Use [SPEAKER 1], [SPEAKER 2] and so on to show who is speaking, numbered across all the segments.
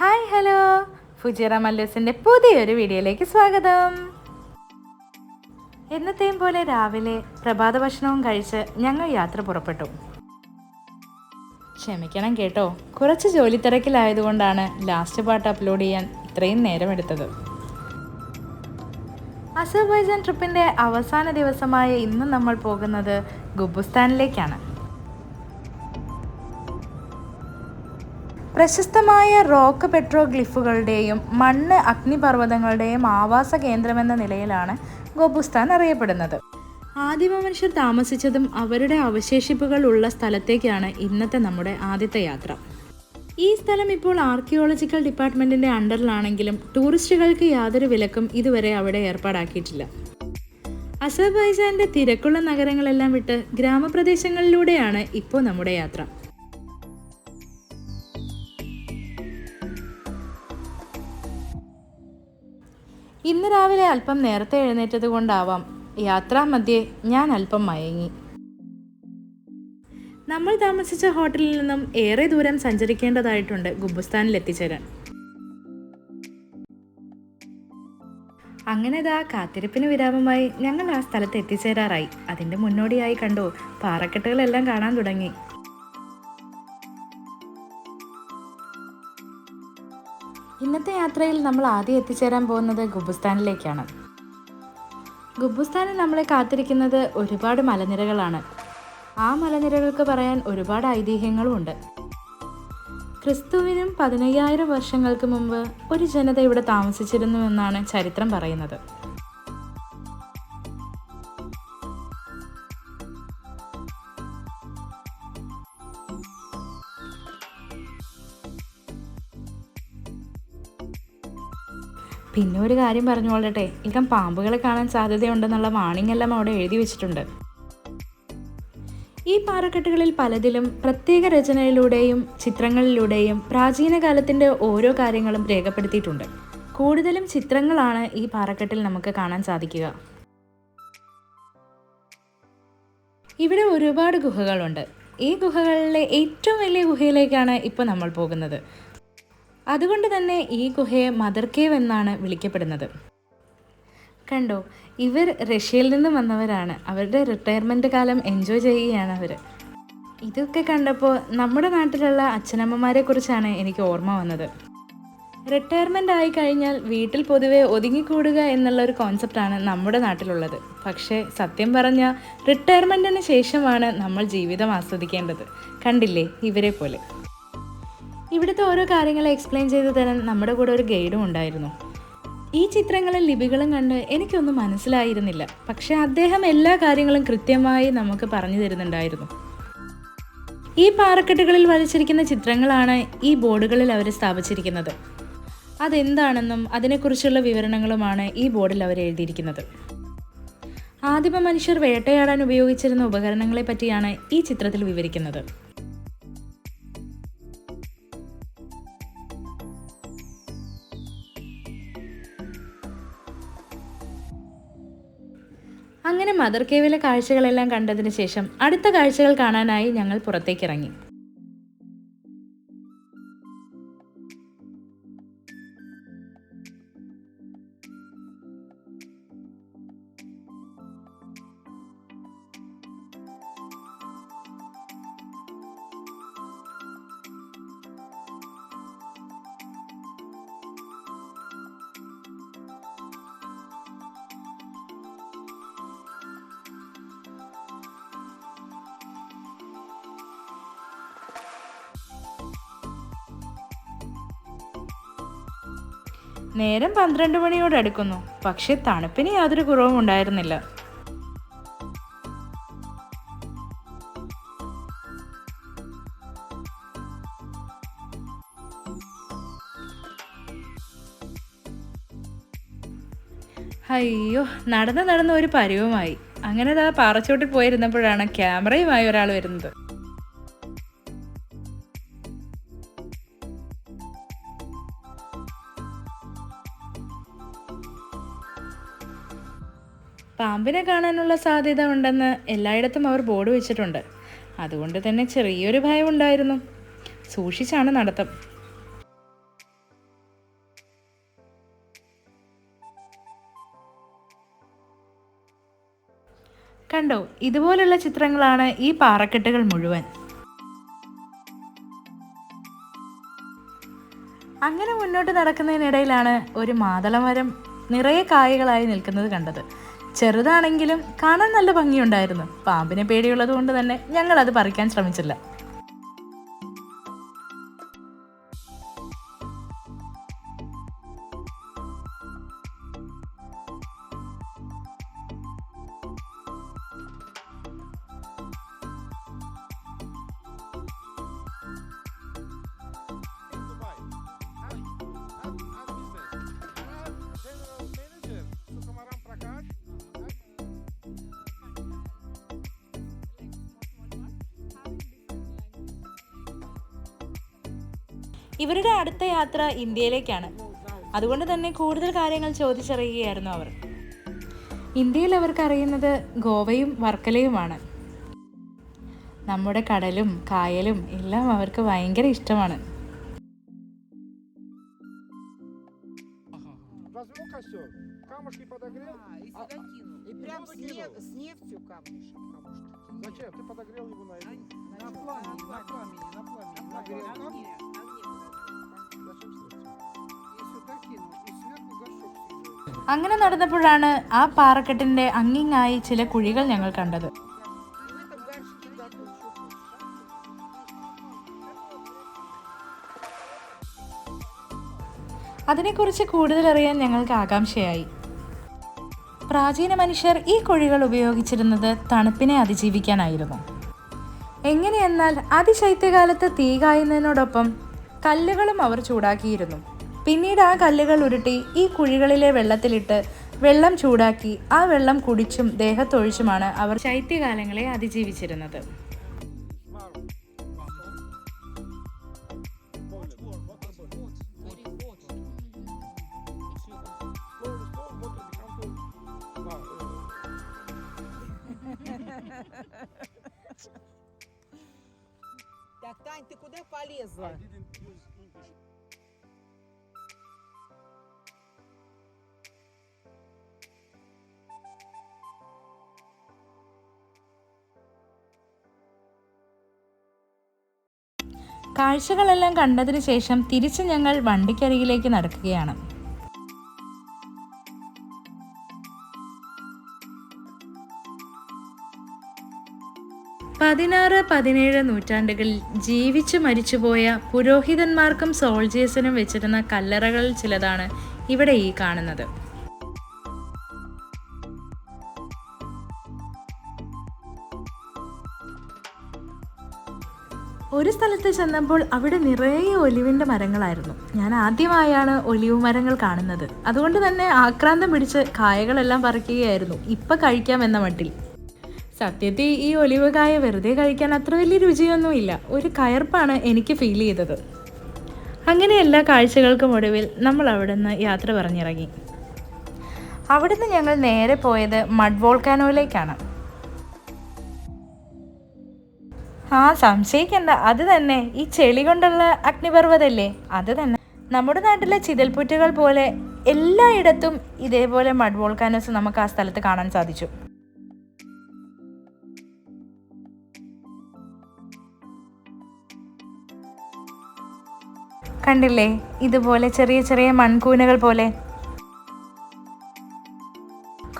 [SPEAKER 1] Hi hello. ഫുജിറ മല്ലൂസിന്റെ പുതിയൊരു വീഡിയോയിലേക്ക് സ്വാഗതം. എന്നത്തെയും പോലെ രാവിലെ പ്രഭാത ഭക്ഷണവും കഴിച്ച് ഞങ്ങൾ യാത്ര പുറപ്പെട്ടു. ക്ഷമിക്കണം കേട്ടോ. കുറച്ച് ജോലി തിരക്കിലായതുകൊണ്ടാണ് ലാസ്റ്റ് പാട്ട് അപ്ലോഡ് ചെയ്യാൻ ഇത്രയും നേരം നേരമെടുത്തത്. അസർബൈജാൻ ട്രിപ്പിന്റെ അവസാന ദിവസമായ ഇന്ന് നമ്മൾ പോകുന്നത് ഗുബുസ്ഥാനിലേക്കാണ്. പ്രശസ്തമായ റോക്ക് പെട്രോഗ്ലിഫുകളുടെയും മണ്ണ് അഗ്നിപർവതങ്ങളുടെയും ആവാസ കേന്ദ്രമെന്ന നിലയിലാണ് ഗോപുസ്ഥാൻ അറിയപ്പെടുന്നത്. ആദിമ മനുഷ്യർ താമസിച്ചതും അവരുടെ അവശേഷിപ്പുകൾ ഉള്ള സ്ഥലത്തേക്കാണ് ഇന്നത്തെ നമ്മുടെ ആദ്യത്തെ യാത്ര. ഈ സ്ഥലം ഇപ്പോൾ ആർക്കിയോളജിക്കൽ ഡിപ്പാർട്ട്മെന്റിന്റെ അണ്ടറിലാണെങ്കിലും ടൂറിസ്റ്റുകൾക്ക് യാതൊരു വിലക്കും ഇതുവരെ അവിടെ ഏർപ്പാടാക്കിയിട്ടില്ല. അസർബൈസാന്റെ തിരക്കുള്ള നഗരങ്ങളെല്ലാം വിട്ട് ഗ്രാമപ്രദേശങ്ങളിലൂടെയാണ് ഇപ്പോൾ നമ്മുടെ യാത്ര. ഇന്ന് രാവിലെ അല്പം നേരത്തെ എഴുന്നേറ്റത് കൊണ്ടാവാം. യാത്രാമധ്യേ ഞാൻ അല്പം മയങ്ങി. നമ്മൾ താമസിച്ച ഹോട്ടലിൽ നിന്നും ഏറെ ദൂരം സഞ്ചരിക്കേണ്ടതായിട്ടുണ്ട് ഗുബുസ്ഥാനിൽ എത്തിച്ചേരാൻ അങ്ങനെ ഇതാ കാത്തിരിപ്പിന് വിരാമമായി ഞങ്ങൾ ആ സ്ഥലത്ത് എത്തിച്ചേരാറായി. അതിന്റെ മുന്നോടിയായി കണ്ടു പാറക്കെട്ടുകളെല്ലാം കാണാൻ തുടങ്ങി. ഇന്നത്തെ യാത്രയിൽ നമ്മൾ ആദ്യം എത്തിച്ചേരാൻ പോകുന്നത് ഗുബുസ്ഥാനിലേക്കാണ്. ഗുബുസ്ഥാനിൽ നമ്മളെ കാത്തിരിക്കുന്നത് ഒരുപാട് മലനിരകളാണ്. ആ മലനിരകൾക്ക് പറയാൻ ഒരുപാട് ഐതിഹ്യങ്ങളുമുണ്ട് ക്രിസ്തുവിനും പതിനയ്യായിരം വർഷങ്ങൾക്ക് മുമ്പ് ഒരു ജനത ഇവിടെ താമസിച്ചിരുന്നുവെന്നാണ് ചരിത്രം പറയുന്നത്. പിന്നെ ഒരു കാര്യം പറഞ്ഞുകൊള്ളട്ടെ ഇകം പാമ്പുകളെ കാണാൻ സാധ്യതയുണ്ടെന്നുള്ള വാണിംഗ് എല്ലാം അവിടെ എഴുതി വെച്ചിട്ടുണ്ട്. ഈ പാറക്കെട്ടുകളിൽ പലതിലും പ്രത്യേക രചനയിലൂടെയും ചിത്രങ്ങളിലൂടെയും പ്രാചീന കാലത്തിന്റെ ഓരോ കാര്യങ്ങളും രേഖപ്പെടുത്തിയിട്ടുണ്ട്. കൂടുതലും ചിത്രങ്ങളാണ് ഈ പാറക്കെട്ടിൽ നമുക്ക് കാണാൻ സാധിക്കുക. ഇവിടെ ഒരുപാട് ഗുഹകളുണ്ട്. ഈ ഗുഹകളിലെ ഏറ്റവും വലിയ ഗുഹയിലേക്കാണ് ഇപ്പോൾ നമ്മൾ പോകുന്നത്. അതുകൊണ്ട് തന്നെ ഈ ഗുഹയെ മദർ കേവ് എന്നാണ് വിളിക്കപ്പെടുന്നത്. കണ്ടോ ഇവർ റഷ്യയിൽ നിന്ന് വന്നവരാണ്. അവരുടെ റിട്ടയർമെന്റ് കാലം എൻജോയ് ചെയ്യുകയാണ് അവർ ഇതൊക്കെ കണ്ടപ്പോൾ നമ്മുടെ നാട്ടിലുള്ള അച്ഛനമ്മമാരെ കുറിച്ചാണ് എനിക്ക് ഓർമ്മ വന്നത്. റിട്ടയർമെന്റ് ആയി കഴിഞ്ഞാൽ വീട്ടിൽ പൊതുവെ ഒതുങ്ങിക്കൂടുക എന്നുള്ള ഒരു കോൺസെപ്റ്റാണ് നമ്മുടെ നാട്ടിലുള്ളത്. പക്ഷേ സത്യം പറഞ്ഞാൽ റിട്ടയർമെന്റിന് ശേഷമാണ് നമ്മൾ ജീവിതം ആസ്വദിക്കേണ്ടത്. കണ്ടില്ലേ ഇവരെ പോലെ. ഇവിടുത്തെ ഓരോ കാര്യങ്ങൾ എക്സ്പ്ലെയിൻ ചെയ്ത് തരാൻ നമ്മുടെ കൂടെ ഒരു ഗൈഡും ഉണ്ടായിരുന്നു. ഈ ചിത്രങ്ങളും ലിപികളും കണ്ട് എനിക്കൊന്നും മനസ്സിലായിരുന്നില്ല. പക്ഷെ അദ്ദേഹം എല്ലാ കാര്യങ്ങളും കൃത്യമായി നമുക്ക് പറഞ്ഞു തരുന്നുണ്ടായിരുന്നു. ഈ പാറക്കെട്ടുകളിൽ വരച്ചിരിക്കുന്ന ചിത്രങ്ങളാണ് ഈ ബോർഡുകളിൽ അവർ സ്ഥാപിച്ചിരിക്കുന്നത്. അതെന്താണെന്നും അതിനെക്കുറിച്ചുള്ള വിവരണങ്ങളുമാണ് ഈ ബോർഡിൽ അവർ എഴുതിയിരിക്കുന്നത്. ആദിമ മനുഷ്യർ വേട്ടയാടാൻ ഉപയോഗിച്ചിരുന്ന ഉപകരണങ്ങളെ പറ്റിയാണ് ഈ ചിത്രത്തിൽ വിവരിക്കുന്നത്. മദർ കേവിലെ കാഴ്ചകളെല്ലാം കണ്ടതിന് ശേഷം അടുത്ത കാഴ്ചകൾ കാണാനായി ഞങ്ങൾ പുറത്തേക്ക് നേരം പന്ത്രണ്ട് മണിയോട് അടുക്കുന്നു. പക്ഷെ തണുപ്പിന് യാതൊരു കുറവും ഉണ്ടായിരുന്നില്ല. അയ്യോ നടന്ന് നടന്ന് ഒരു പരുവമായി. അങ്ങനെ ആ പാറച്ചോട്ടിൽ പോയിരുന്നപ്പോഴാണ് ക്യാമറയുമായി ഒരാൾ വരുന്നത്. പാമ്പിനെ കാണാനുള്ള സാധ്യത ഉണ്ടെന്ന് എല്ലായിടത്തും അവർ ബോർഡ് വെച്ചിട്ടുണ്ട്. അതുകൊണ്ട് തന്നെ ചെറിയൊരു ഭയം ഉണ്ടായിരുന്നു സൂക്ഷിച്ചാണ് നടത്തം. കണ്ടോ ഇതുപോലുള്ള ചിത്രങ്ങളാണ് ഈ പാറക്കെട്ടുകൾ മുഴുവൻ. അങ്ങനെ മുന്നോട്ട് നടക്കുന്നതിനിടയിലാണ് ഒരു മാതളമരം നിറയെ കായകളായി നിൽക്കുന്നത് കണ്ടത്. ചെറുതാണെങ്കിലും കാണാൻ നല്ല ഭംഗിയുണ്ടായിരുന്നു. പാമ്പിനെ പേടിയുള്ളത് കൊണ്ട് തന്നെ ഞങ്ങൾ അത് പറിക്കാൻ ശ്രമിച്ചില്ല. ഇവരുടെ അടുത്ത യാത്ര ഇന്ത്യയിലേക്കാണ് അതുകൊണ്ട് തന്നെ കൂടുതൽ കാര്യങ്ങൾ ചോദിച്ചറിയുകയായിരുന്നു അവർ ഇന്ത്യയിൽ അവർക്ക് അറിയുന്നത് ഗോവയും വർക്കലയുമാണ് നമ്മുടെ കടലും കായലും എല്ലാം അവർക്ക് ഭയങ്കര ഇഷ്ടമാണ്
[SPEAKER 2] Возьму костер. Камушки подогрел.
[SPEAKER 3] А, и
[SPEAKER 2] А,
[SPEAKER 3] сюда кину. И
[SPEAKER 2] и
[SPEAKER 3] прям
[SPEAKER 2] его
[SPEAKER 3] с,
[SPEAKER 2] скинул.
[SPEAKER 3] неф- с нефтью камушек. камушки.
[SPEAKER 2] Зачем? Ты подогрел его на это.
[SPEAKER 3] На пламени, на пламени, на пламени. Нагрел
[SPEAKER 1] അങ്ങനെ നടന്നപ്പോഴാണ് ആ പാറക്കെട്ടിന്റെ അങ്ങിങ്ങായി ചില കുഴികൾ ഞങ്ങൾ കണ്ടത്. അതിനെക്കുറിച്ച് കൂടുതൽ അറിയാൻ ഞങ്ങൾക്ക് ആകാംക്ഷയായി. പ്രാചീന മനുഷ്യർ ഈ കുഴികൾ ഉപയോഗിച്ചിരുന്നത് തണുപ്പിനെ അതിജീവിക്കാനായിരുന്നു. എങ്ങനെയെന്നാൽ അതിശൈത്യകാലത്ത് തീ കായുന്നതിനോടൊപ്പം കല്ലുകളും അവർ ചൂടാക്കിയിരുന്നു പിന്നീട് ആ കല്ലുകൾ ഉരുട്ടി ഈ കുഴികളിലെ വെള്ളത്തിലിട്ട് വെള്ളം ചൂടാക്കി ആ വെള്ളം കുടിച്ചും ദേഹത്തൊഴിച്ചുമാണ് അവർ ശൈത്യകാലങ്ങളെ അതിജീവിച്ചിരുന്നത്
[SPEAKER 2] Смару. Boiler. Water boiler.
[SPEAKER 1] കാഴ്ചകളെല്ലാം കണ്ടതിന് ശേഷം തിരിച്ച് ഞങ്ങൾ വണ്ടിക്കരികിലേക്ക് നടക്കുകയാണ്. പതിനാറ് പതിനേഴ് നൂറ്റാണ്ടുകളിൽ ജീവിച്ച് മരിച്ചുപോയ പുരോഹിതന്മാർക്കും സോൾജേഴ്സിനും വെച്ചിരുന്ന കല്ലറകളിൽ ചിലതാണ് ഇവിടെ ഈ കാണുന്നത്. സ്ഥലത്ത് ചെന്നപ്പോൾ അവിടെ നിറയെ ഒലിവിന്റെ മരങ്ങളായിരുന്നു. ഞാൻ ആദ്യമായാണ് ഒലിവ് മരങ്ങൾ കാണുന്നത്. അതുകൊണ്ട് തന്നെ ആക്രാന്തം പിടിച്ച് കായകളെല്ലാം പറിക്കുകയായിരുന്നു. ഇപ്പം കഴിക്കാമെന്ന മട്ടിൽ. സത്യത്തിൽ ഈ ഒലിവ് കായ വെറുതെ കഴിക്കാൻ അത്ര വലിയ രുചിയൊന്നുമില്ല. ഒരു കയർപ്പാണ് എനിക്ക് ഫീൽ ചെയ്തത്. അങ്ങനെ എല്ലാ കാഴ്ചകൾക്കും ഒടുവിൽ നമ്മൾ അവിടെ നിന്ന് യാത്ര പറഞ്ഞിറങ്ങി. അവിടുന്ന് ഞങ്ങൾ നേരെ പോയത് മഡ് വോൾക്കാനോയിലേക്കാണ്. ആ സംശയിക്കണ്ട. അത് തന്നെ. ഈ ചെളി കൊണ്ടുള്ള അഗ്നിപർവതല്ലേ? അത് തന്നെ. നമ്മുടെ നാട്ടിലെ ചിതൽപുറ്റുകൾ പോലെ എല്ലായിടത്തും ഇതേപോലെ മഡ് വോൾക്കാനോസ് നമുക്ക് ആ സ്ഥലത്ത് കാണാൻ സാധിച്ചു. കണ്ടില്ലേ? ഇതുപോലെ ചെറിയ ചെറിയ മൺകൂനകൾ പോലെ.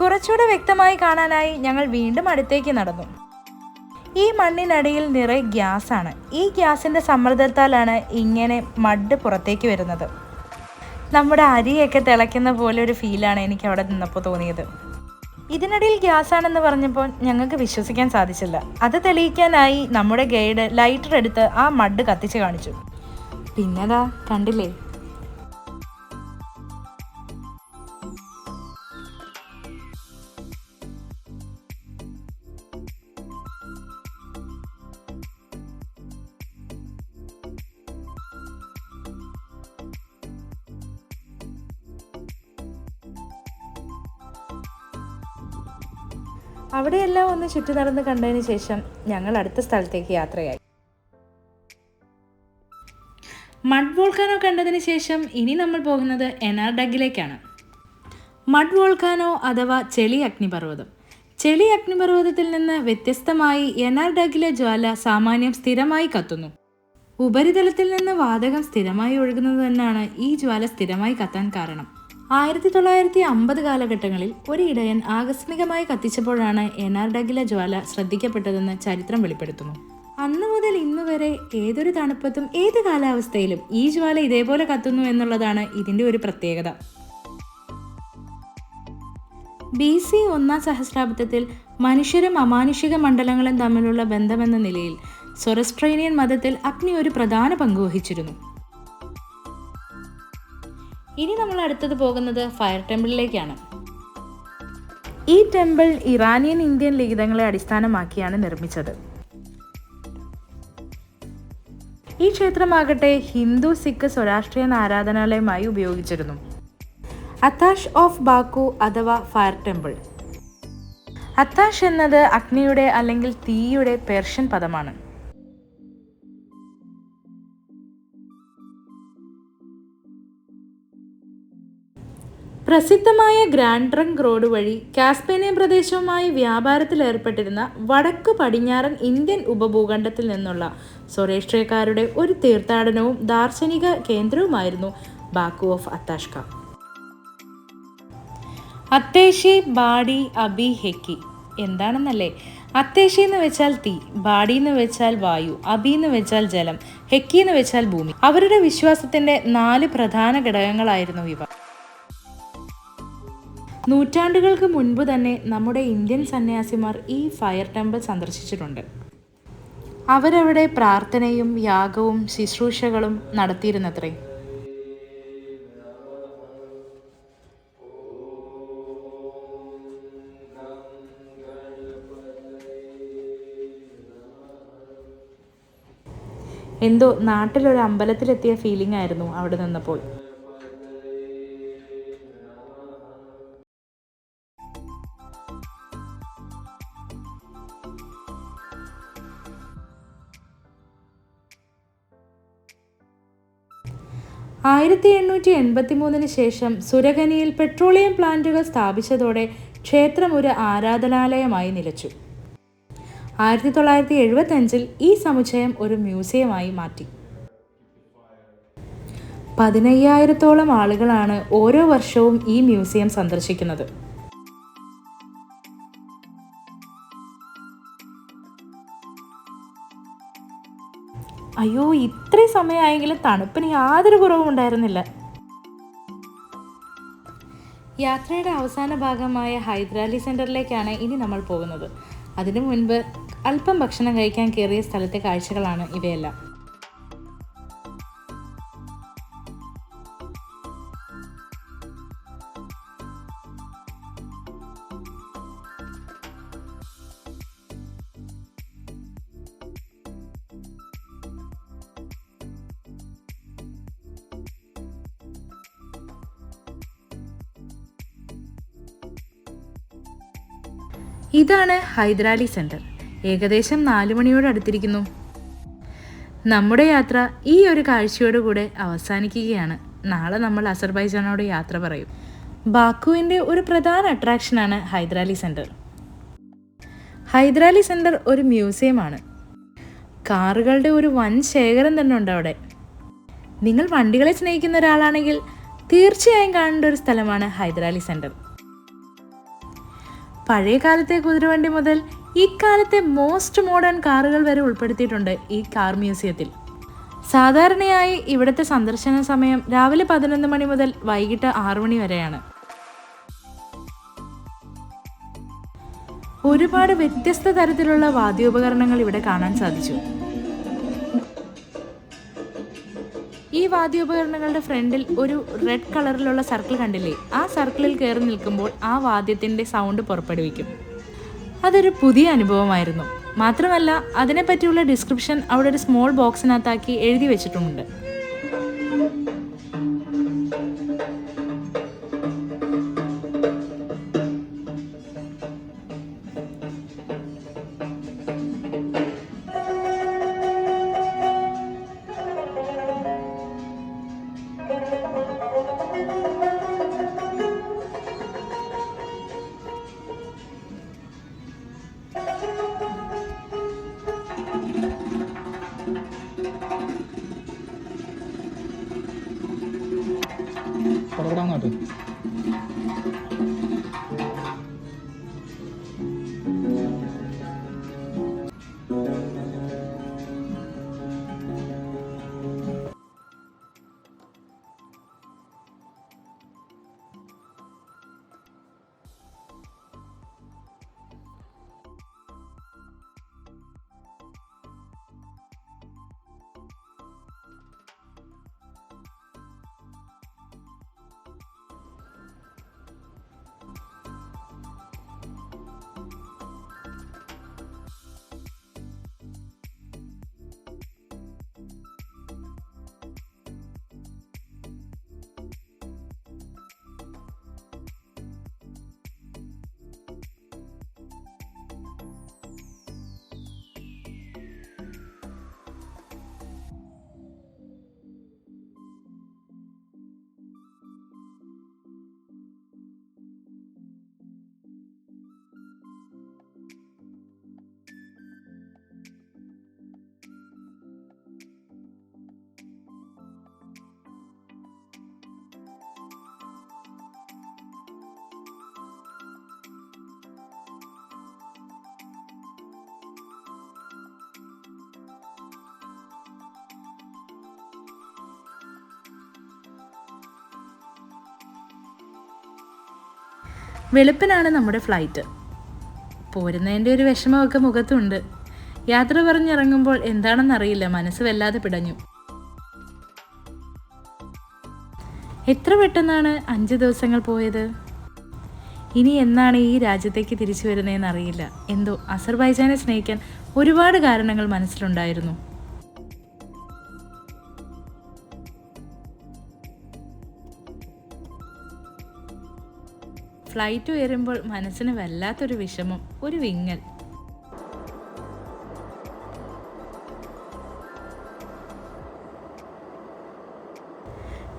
[SPEAKER 1] കുറച്ചുകൂടെ വ്യക്തമായി കാണാനായി ഞങ്ങൾ വീണ്ടും അടുത്തേക്ക് നടന്നു. ഈ മണ്ണിനടിയിൽ നിറയെ ഗ്യാസാണ്. ഈ ഗ്യാസിന്റെ സമ്മർദ്ദത്താലാണ് ഇങ്ങനെ മഡ് പുറത്തേക്ക് വരുന്നത്. നമ്മുടെ അരിയൊക്കെ തിളയ്ക്കുന്ന പോലെ ഒരു ഫീലാണ് എനിക്ക് അവിടെ നിന്നപ്പോൾ തോന്നിയത്. ഇതിനിടയിൽ ഗ്യാസാണെന്ന് പറഞ്ഞപ്പോൾ ഞങ്ങൾക്ക് വിശ്വസിക്കാൻ സാധിച്ചില്ല. അത് തെളിയിക്കാനായി നമ്മുടെ ഗൈഡ് ലൈറ്റർ എടുത്ത് ആ മഡ് കത്തിച്ച് കാണിച്ചു. പിന്നെതാ കണ്ടില്ലേ? ഒന്ന് ചുറ്റി നടന്ന് കണ്ടതിന് ശേഷം ഞങ്ങൾ അടുത്ത സ്ഥലത്തേക്ക് യാത്രയായി. മഡ് വോൾക്കാനോ കണ്ടതിന് ശേഷം ഇനി നമ്മൾ പോകുന്നത് എനാർഡഗിലേക്കാണ് മഡ് വോൾക്കാനോ അഥവാ ചെളി അഗ്നിപർവതം. ചെളി അഗ്നിപർവതത്തിൽ നിന്ന് വ്യത്യസ്തമായി എനാർഡഗിലെ ജ്വാല സാമാന്യം സ്ഥിരമായി കത്തുന്നു. ഉപരിതലത്തിൽ നിന്ന് വാതകം സ്ഥിരമായി ഒഴുകുന്നത് തന്നെയാണ് ഈ ജ്വാല സ്ഥിരമായി കത്താൻ കാരണം. ആയിരത്തി തൊള്ളായിരത്തി അമ്പത് കാലഘട്ടങ്ങളിൽ ഒരു ഇടയൻ ആകസ്മികമായി കത്തിച്ചപ്പോഴാണ് എനാർഡഗിലെ ജ്വാല ശ്രദ്ധിക്കപ്പെട്ടതെന്ന് ചരിത്രം വെളിപ്പെടുത്തുന്നു. അന്ന് മുതൽ ഇന്നു വരെ ഏതൊരു തണുപ്പത്തും ഏത് കാലാവസ്ഥയിലും ഈ ജ്വാല ഇതേപോലെ കത്തുന്നു എന്നുള്ളതാണ് ഇതിന്റെ ഒരു പ്രത്യേകത. ബി സി ഒന്നാം സഹസ്രാബ്ദത്തിൽ മനുഷ്യരും അമാനുഷിക മണ്ഡലങ്ങളും തമ്മിലുള്ള ബന്ധമെന്ന നിലയിൽ സൊറസ്ട്രേനിയൻ മതത്തിൽ അഗ്നി ഒരു പ്രധാന പങ്ക് വഹിച്ചിരുന്നു. ഇനി നമ്മൾ അടുത്തത് പോകുന്നത് ഫയർ ടെമ്പിളിലേക്കാണ്. ഈ ടെമ്പിൾ ഇറാനിയൻ ഇന്ത്യൻ ലിഖിതങ്ങളെ അടിസ്ഥാനമാക്കിയാണ് നിർമ്മിച്ചത്. ഈ ക്ഷേത്രമാകട്ടെ ഹിന്ദു സിഖ് സ്വരാഷ്ട്രീയ ആരാധനാലയമായി ഉപയോഗിച്ചിരുന്നു. അത്താഷ് ഓഫ് ബാക്കു അഥവാ ഫയർ ടെമ്പിൾ. അത്താഷ് എന്നത് അഗ്നിയുടെ അല്ലെങ്കിൽ തീയുടെ പേർഷ്യൻ പദമാണ്. പ്രസിദ്ധമായ ഗ്രാൻഡ് ട്രങ്ക് റോഡ് വഴി കാസ്പേനിയൻ പ്രദേശവുമായി വ്യാപാരത്തിലേർപ്പെട്ടിരുന്ന വടക്കു പടിഞ്ഞാറൻ ഇന്ത്യൻ ഉപഭൂഖണ്ഡത്തിൽ നിന്നുള്ള സ്വരേഷ്ട്രീയക്കാരുടെ ഒരു തീർത്ഥാടനവും ദാർശനിക കേന്ദ്രവുമായിരുന്നു ബാക്കു ഓഫ് അത്താഷ്ക. അത്തേഷി ബാഡി അബി ഹെക്കി. എന്താണെന്നല്ലേ? അത്തേഷി എന്ന് വെച്ചാൽ തീ ബാഡി എന്ന് വെച്ചാൽ വായു അബി എന്ന് വെച്ചാൽ ജലം ഹെക്കി എന്ന് വെച്ചാൽ ഭൂമി. അവരുടെ വിശ്വാസത്തിന്റെ നാല് പ്രധാന ഘടകങ്ങളായിരുന്നു ഇവ. നൂറ്റാണ്ടുകൾക്ക് മുൻപ് തന്നെ നമ്മുടെ ഇന്ത്യൻ സന്യാസിമാർ ഈ ഫയർ ടെമ്പിൾ സന്ദർശിച്ചിട്ടുണ്ട്. അവരവിടെ പ്രാർത്ഥനയും യാഗവും ശുശ്രൂഷകളും നടത്തിയിരുന്നത്രേ. എന്തോ നാട്ടിലൊരു അമ്പലത്തിലെത്തിയ ഫീലിംഗ് ആയിരുന്നു അവിടെ നിന്നപ്പോൾ. ആയിരത്തി എണ്ണൂറ്റി എൺപത്തി മൂന്നിന് ശേഷം സുരഗനിയിൽ പെട്രോളിയം പ്ലാന്റുകൾ സ്ഥാപിച്ചതോടെ ക്ഷേത്രം ഒരു ആരാധനാലയമായി നിലച്ചു. ആയിരത്തി തൊള്ളായിരത്തി എഴുപത്തി അഞ്ചിൽ ഈ സമുച്ചയം ഒരു മ്യൂസിയമായി മാറ്റി. പതിനയ്യായിരത്തോളം ആളുകളാണ് ഓരോ വർഷവും ഈ മ്യൂസിയം സന്ദർശിക്കുന്നത്. അയ്യോ ഇത്രയും സമയമായെങ്കിലും തണുപ്പിന് യാതൊരു കുറവും ഉണ്ടായിരുന്നില്ല. യാത്രയുടെ അവസാന ഭാഗമായ ഹൈദരാലി സെന്ററിലേക്കാണ് ഇനി നമ്മൾ പോകുന്നത്. അതിനു മുൻപ് അല്പം ഭക്ഷണം കഴിക്കാൻ കയറിയ സ്ഥലത്തെ കാഴ്ചകളാണ് ഇവയെല്ലാം. ഇതാണ് ഹൈദരാലി സെന്റർ ഏകദേശം നാലു മണിയോട് അടുത്തിരിക്കുന്നു നമ്മുടെ യാത്ര ഈ ഒരു കാഴ്ചയോടുകൂടെ അവസാനിക്കുകയാണ്. നാളെ നമ്മൾ അസർബൈജാനോട് യാത്ര പറയും. ബാക്കുവിന്റെ ഒരു പ്രധാന അട്രാക്ഷനാണ് Heydar Aliyev centre Heydar Aliyev centre ഒരു മ്യൂസിയമാണ്. കാറുകളുടെ ഒരു വൻ ശേഖരം തന്നെ ഉണ്ട് അവിടെ. നിങ്ങൾ വണ്ടികളെ സ്നേഹിക്കുന്ന ഒരാളാണെങ്കിൽ തീർച്ചയായും കാണേണ്ട ഒരു സ്ഥലമാണ് ഹൈദരാലി സെന്റർ പഴയ കാലത്തെ കുതിരവണ്ടി മുതൽ ഇക്കാലത്തെ കാലത്തെ മോസ്റ്റ് മോഡേൺ കാറുകൾ വരെ ഉൾപ്പെടുത്തിയിട്ടുണ്ട് ഈ കാർ മ്യൂസിയത്തിൽ. സാധാരണയായി ഇവിടുത്തെ സന്ദർശന സമയം രാവിലെ പതിനൊന്ന് മണി മുതൽ വൈകിട്ട് ആറു മണി വരെയാണ്. ഒരുപാട് വ്യത്യസ്ത തരത്തിലുള്ള വാദ്യോപകരണങ്ങൾ ഇവിടെ കാണാൻ സാധിച്ചു. ഈ വാദ്യോപകരണങ്ങളുടെ ഫ്രണ്ടിൽ ഒരു റെഡ് കളറിലുള്ള സർക്കിൾ കണ്ടില്ലേ? ആ സർക്കിളിൽ കയറി നിൽക്കുമ്പോൾ ആ വാദ്യത്തിന്റെ സൗണ്ട് പുറപ്പെടുവിക്കും. അതൊരു പുതിയ അനുഭവമായിരുന്നു. മാത്രമല്ല അതിനെപ്പറ്റിയുള്ള ഡിസ്ക്രിപ്ഷൻ അവിടെ ഒരു സ്മോൾ ബോക്സിനകത്താക്കി എഴുതി വെച്ചിട്ടുമുണ്ട്. വെളുപ്പിനാണ് നമ്മുടെ ഫ്ലൈറ്റ്. പോരുന്നതിന്റെ ഒരു വിഷമമൊക്കെ മുഖത്തുണ്ട്. യാത്ര പറഞ്ഞിറങ്ങുമ്പോൾ എന്താണെന്നറിയില്ല മനസ്സ് വല്ലാതെ പിടഞ്ഞു. എത്ര പെട്ടെന്നാണ് അഞ്ച് ദിവസങ്ങൾ പോയത്? ഇനി എന്നാണ് ഈ രാജ്യത്തേക്ക് തിരിച്ചു വരുന്നതെന്ന് അറിയില്ല എന്തോ അസർബൈജാനെ സ്നേഹിക്കാൻ ഒരുപാട് കാരണങ്ങൾ മനസ്സിലുണ്ടായിരുന്നു. ഫ്ലൈറ്റ് ഉയരുമ്പോൾ മനസ്സിന് വല്ലാത്തൊരു വിഷമം ഒരു വിങ്ങൽ.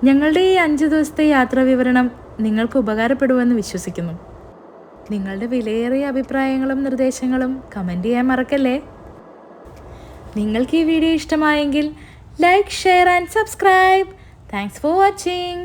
[SPEAKER 1] ഞങ്ങളുടെ ഈ അഞ്ച് ദിവസത്തെ യാത്രാ വിവരണം നിങ്ങൾക്ക് ഉപകാരപ്പെടുമെന്ന് വിശ്വസിക്കുന്നു. നിങ്ങളുടെ വിലയേറിയ അഭിപ്രായങ്ങളും നിർദ്ദേശങ്ങളും കമന്റ് ചെയ്യാൻ മറക്കല്ലേ? നിങ്ങൾക്ക് ഈ വീഡിയോ ഇഷ്ടമായെങ്കിൽ like share and subscribe. Thanks for watching.